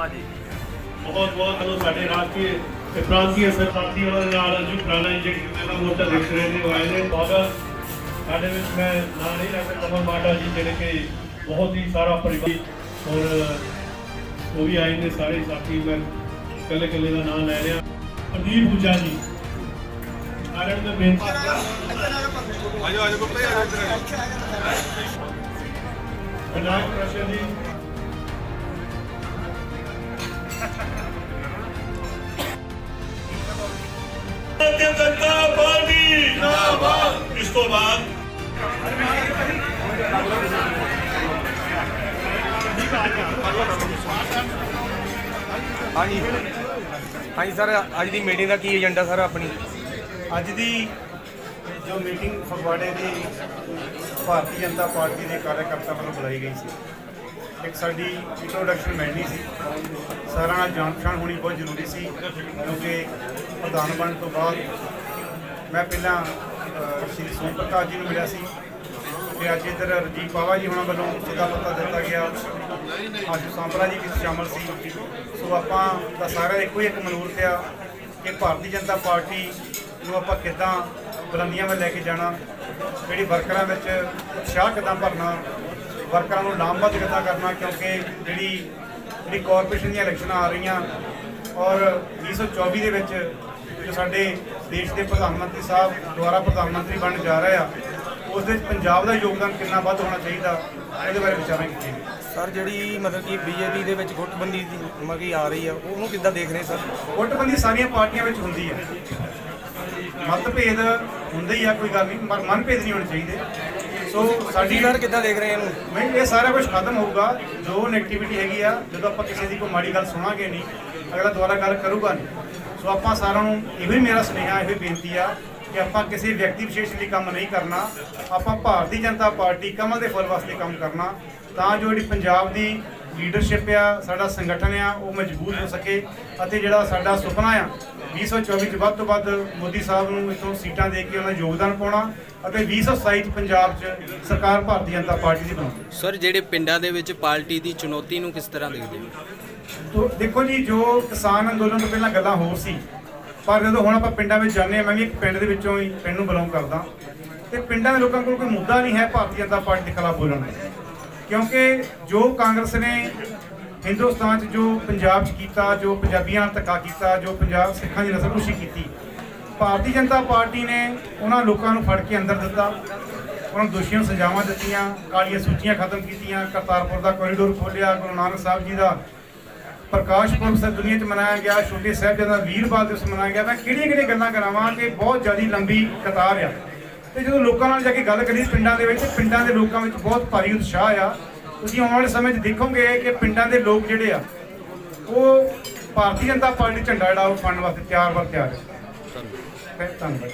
ਭਾਜੀ ਬਹੁਤ ਬਹੁਤ ਹਲੋ ਸਾਡੇ ਰਾਸ਼ਟਰੀ ਤੇ ਪ੍ਰਾਂਤੀय ਸਰਕਾਰੀ ਉਹਨਾਂ ਦੇ ਨਾਲ ਜੋ ਪੁਰਾਣਾ ਇੰਜੀਨੀਅਰ ਦਾ ਮੋਟਾ ਦੇਖ ਰਹੇ ਨੇ ਉਹ ਆਏ ਨੇ। ਬਹੁਤ ਸਾਡੇ ਵਿੱਚ ਮੈਂ ਨਾਂ ਨਹੀਂ ਲੈ ਸਕਦਾ ਕਮਲ ਮਾਟਾ ਜੀ ਜਿਹੜੇ ਕਿ ਬਹੁਤ ਹੀ ਸਾਰਾ ਪਰਿਵਾਰ ਔਰ ਉਹ ਵੀ ਆਏ ਨੇ ਸਾਰੇ ਸਾਥੀ। ਮੈਂ ਇਕੱਲੇ ਇਕੱਲੇ ਦਾ ਨਾਮ ਲੈ ਰਿਹਾ। ਪ੍ਰਦੀਪ ਪੂਜਾ ਜੀ। ਸਾਰਿਆਂ ਨੂੰ ਬੇਨਤੀ ਆਜੋ ਆਜੋ ਗੁੱਪੇ ਆਜੋ ਇੱਧਰ ਵਿਨਾਇਕ ਪ੍ਰਸ਼ਦ ਜੀ। ਭਾਰਤੀ ਜਨਤਾ ਪਾਰਟੀ। ਜਿੰਦਾਬਾਦ। ਇਸ ਤੋਂ ਬਾਅਦ ਹਾਂਜੀ। ਹਾਂਜੀ ਸਰ ਅੱਜ ਦੀ ਮੀਟਿੰਗ ਦਾ ਕੀ ਏਜੰਡਾ ਸਰ ਆਪਣੀ? ਅੱਜ ਦੀ ਜੋ ਮੀਟਿੰਗ ਫਗਵਾੜੇ ਦੀ ਭਾਰਤੀ ਜਨਤਾ ਪਾਰਟੀ ਦੇ ਕਾਰਜਕਰਤਾ ਵੱਲੋਂ ਬੁਲਾਈ ਗਈ ਸੀ। ਇੱਕ ਸਾਡੀ ਇੰਟਰੋਡਕਸ਼ਨ ਮਿਲਣੀ ਸੀ। ਸਾਰਿਆਂ ਨਾਲ ਜਾਣ ਪਛਾਣ ਹੋਣੀ ਬਹੁਤ ਜ਼ਰੂਰੀ ਸੀ ਕਿਉਂਕਿ ਪ੍ਰਧਾਨ ਬਣਨ ਤੋਂ ਬਾਅਦ ਮੈਂ ਪਹਿਲਾਂ ਸ਼੍ਰੀ ਸੋਮ ਪ੍ਰਕਾਸ਼ ਜੀ ਨੂੰ ਮਿਲਿਆ ਸੀ ਤੇ ਅੱਜ ਇੱਧਰ ਰਜੀਵ ਪਾਵਾ ਜੀ ਹੁਣਾਂ ਵੱਲੋਂ ਸਦਾ ਪੱਤਾ ਦਿੱਤਾ ਗਿਆ। ਆਸ਼ੂ ਸਾਂਪਰਾ ਜੀ ਵਿੱਚ ਸ਼ਾਮਲ ਸੀ। ਸੋ ਆਪਾਂ ਦਾ ਸਾਰਾ ਇੱਕੋ ਹੀ ਇੱਕ ਮਨੂਰ ਆ ਕਿ ਭਾਰਤੀ ਜਨਤਾ ਪਾਰਟੀ ਨੂੰ ਆਪਾਂ ਕਿੱਦਾਂ ਬੁਲੰਦੀਆਂ ਵੱਲ ਲੈ ਕੇ ਜਾਣਾ, ਜਿਹੜੀ ਵਰਕਰਾਂ ਵਿੱਚ ਉਤਸ਼ਾਹ ਕਿੱਦਾਂ ਭਰਨਾ ਵਰਕਰਾਂ ਨੂੰ ਲਾਮਬੱਧ ਕਿੱਦਾਂ ਕਰਨਾ ਕਿਉਂਕਿ ਜਿਹੜੀ ਜਿਹੜੀ ਕਾਰਪੋਰੇਸ਼ਨ ਦੀਆਂ ਇਲੈਕਸ਼ਨਾਂ ਆ ਰਹੀਆਂ ਔਰ 2024 ਦੇ ਵਿੱਚ ਜੋ ਸਾਡੇ ਦੇਸ਼ ਦੇ ਪ੍ਰਧਾਨ ਮੰਤਰੀ ਸਾਹਿਬ ਦੁਆਰਾ ਪ੍ਰਧਾਨ ਮੰਤਰੀ ਬਣਨ ਜਾ ਰਹੇ ਆ ਉਸ ਦੇ ਪੰਜਾਬ ਦਾ ਯੋਗਦਾਨ ਕਿੰਨਾ ਵੱਧ ਹੋਣਾ ਚਾਹੀਦਾ ਇਹਦੇ ਬਾਰੇ ਵਿਚਾਰਾਂਗੇ ਸਰ ਜਿਹੜੀ ਮਤਲਬ ਕਿ ਬੀਜੇਪੀ ਦੇ ਵਿੱਚ ਗੁੱਟਬੰਦੀ ਦੀ ਕਿ ਆ ਰਹੀ ਆ ਉਹਨੂੰ ਕਿੱਦਾਂ ਦੇਖ ਰਹੇ ਸਰ? ਵੋਟਬੰਦੀ ਸਾਰੀਆਂ ਪਾਰਟੀਆਂ ਵਿੱਚ ਹੁੰਦੀ ਹੈ ਮਤਭੇਦ ਹੁੰਦੇ ਹੀ ਆ ਕੋਈ ਗੱਲ ਨਹੀਂ ਪਰ ਮਨਭੇਦ ਨਹੀਂ ਹੋਣੇ ਚਾਹੀਦੇ। ਸੋ ਸਾਡੀ ਸਾਡੀ ਸਰ ਕਿੱਦਾਂ ਦੇਖ ਰਹੇ ਇਹਨੂੰ? ਮੈਂ ਇਹ ਸਾਰਾ ਕੁਝ ਖਤਮ ਹੋਊਗਾ। ਜੋ ਨੈਗੇਟਿਵਿਟੀ ਹੈਗੀ ਆ, ਜਦੋਂ ਆਪਾਂ ਕਿਸੇ ਦੀ ਕੋਈ ਮਾੜੀ ਗੱਲ ਸੁਣਾਂਗੇ ਨਹੀਂ, ਅਗਲਾ ਦੁਬਾਰਾ ਗੱਲ ਕਰੂਗਾ ਨਹੀਂ। ਸੋ ਆਪਾਂ ਸਾਰਿਆਂ ਨੂੰ ਇਹੋ ਹੀ ਮੇਰਾ ਸੁਨੇਹਾ, ਇਹੋ ਹੀ ਬੇਨਤੀ ਆ ਕਿ ਆਪਾਂ ਕਿਸੇ ਵਿਅਕਤੀ ਵਿਸ਼ੇਸ਼ ਲਈ ਕੰਮ ਨਹੀਂ ਕਰਨਾ। ਆਪਾਂ ਭਾਰਤੀ ਜਨਤਾ ਪਾਰਟੀ ਕਮਲ ਦੇ ਫੁੱਲ ਵਾਸਤੇ ਕੰਮ ਕਰਨਾ। ਤਾਂ ਜੋ ਜਿਹੜੀ ਪੰਜਾਬ ਦੀ ਲੀਡਰਸ਼ਿਪ ਆ ਸਾਡਾ ਸੰਗਠਨ ਆ ਉਹ ਮਜ਼ਬੂਤ ਹੋ ਸਕੇ ਅਤੇ ਜਿਹੜਾ ਸਾਡਾ ਸੁਪਨਾ ਆ 2024 ਚ ਵੱਧ ਤੋਂ ਵੱਧ ਮੋਦੀ ਸਾਹਿਬ ਨੂੰ ਇਥੋਂ ਸੀਟਾਂ ਦੇ ਕੇ ਉਹਨਾਂ ਯੋਗਦਾਨ ਪਾਉਣਾ ਅਤੇ 2027 ਚ ਪੰਜਾਬ 'ਚ ਸਰਕਾਰ ਭਾਰਤੀ ਜਨਤਾ ਪਾਰਟੀ ਦੀ ਬਣਾਉਣੀ। ਸਰ ਜਿਹੜੇ ਪਿੰਡਾਂ ਦੇ ਵਿੱਚ ਪਾਰਟੀ ਦੀ ਚੁਣੌਤੀ ਨੂੰ ਕਿਸ ਤਰ੍ਹਾਂ ਦੇਖਦੇ ਹੋ? ਦੇਖੋ ਜੀ ਜੋ ਕਿਸਾਨ ਅੰਦੋਲਨ ਤੋਂ ਪਹਿਲਾਂ ਗੱਲਾਂ ਹੋਰ ਸੀ ਪਰ ਜਦੋਂ ਹੁਣ ਆਪਾਂ ਪਿੰਡਾਂ ਵਿੱਚ ਜਾਂਦੇ ਹਾਂ ਮੈਂ ਵੀ ਇੱਕ ਪਿੰਡ ਦੇ ਵਿੱਚੋਂ ਹੀ ਪਿੰਡ ਨੂੰ ਬਿਲੋਂਗ ਕਰਦਾ। ਤੇ ਪਿੰਡਾਂ ਦੇ ਲੋਕਾਂ ਕੋਲ ਕੋਈ ਮੁੱਦਾ ਨਹੀਂ ਹੈ ਭਾਰਤੀ ਜਨਤਾ ਪਾਰਟੀ ਦੇ ਖਿਲਾਫ ਬੋਲਣ ਦਾ। ਕਿਉਂਕਿ ਜੋ ਕਾਂਗਰਸ ਨੇ ਹਿੰਦੁਸਤਾਨ 'ਚ ਜੋ ਪੰਜਾਬ 'ਚ ਕੀਤਾ, ਜੋ ਪੰਜਾਬੀਆਂ ਨਾਲ ਧੱਕਾ ਕੀਤਾ, ਜੋ ਪੰਜਾਬ ਸਿੱਖਾਂ ਦੀ ਨਸਲਕੁਸ਼ੀ ਕੀਤੀ, ਭਾਰਤੀ ਜਨਤਾ ਪਾਰਟੀ ਨੇ ਉਹਨਾਂ ਲੋਕਾਂ ਨੂੰ ਫੜ ਕੇ ਅੰਦਰ ਦਿੱਤਾ। ਉਹਨਾਂ ਨੂੰ ਦੋਸ਼ੀਆਂ ਸਜ਼ਾਵਾਂ ਦਿੱਤੀਆਂ, ਕਾਲੀਆਂ ਸੂਚੀਆਂ ਖਤਮ ਕੀਤੀਆਂ, ਕਰਤਾਰਪੁਰ ਦਾ ਕੋਰੀਡੋਰ ਖੋਲ੍ਹਿਆ, ਗੁਰੂ ਨਾਨਕ ਸਾਹਿਬ ਜੀ ਦਾ ਪ੍ਰਕਾਸ਼ ਪੁਰਬ ਸ ਦੁਨੀਆ 'ਚ ਮਨਾਇਆ ਗਿਆ, ਛੋਟੇ ਸਾਹਿਬਜ਼ਾਦਾ ਬਾਲ ਦਿਵਸ ਮਨਾਇਆ ਗਿਆ। ਮੈਂ ਕਿਹੜੀਆਂ ਕਿਹੜੀਆਂ ਗੱਲਾਂ ਕਰਾਵਾਂ ਕਿ ਬਹੁਤ ਜ਼ਿਆਦਾ ਲੰਬੀ ਕਤਾਰ ਆ। ਤੇ ਜਦੋਂ ਲੋਕਾਂ ਨਾਲ ਜਾ ਕੇ ਗੱਲ ਕਰੀ ਪਿੰਡਾਂ ਦੇ ਵਿੱਚ ਪਿੰਡਾਂ ਦੇ ਲੋਕਾਂ ਵਿੱਚ ਬਹੁਤ ਭਾਰੀ ਉਤਸ਼ਾਹ ਆ। ਤੁਸੀਂ ਆਉਣ ਵਾਲੇ ਸਮੇਂ 'ਚ ਦੇਖੋਗੇ ਕਿ ਪਿੰਡਾਂ ਦੇ ਲੋਕ ਜਿਹੜੇ ਆ ਉਹ ਭਾਰਤੀ ਜਨਤਾ ਪਾਰਟੀ ਝੰਡਾ ਜਿਹੜਾ ਉਹ ਫੜਨ ਵਾਸਤੇ ਤਿਆਰ ਵਰ ਤਿਆਰ ਹੈ ਧੰਨਵਾਦ।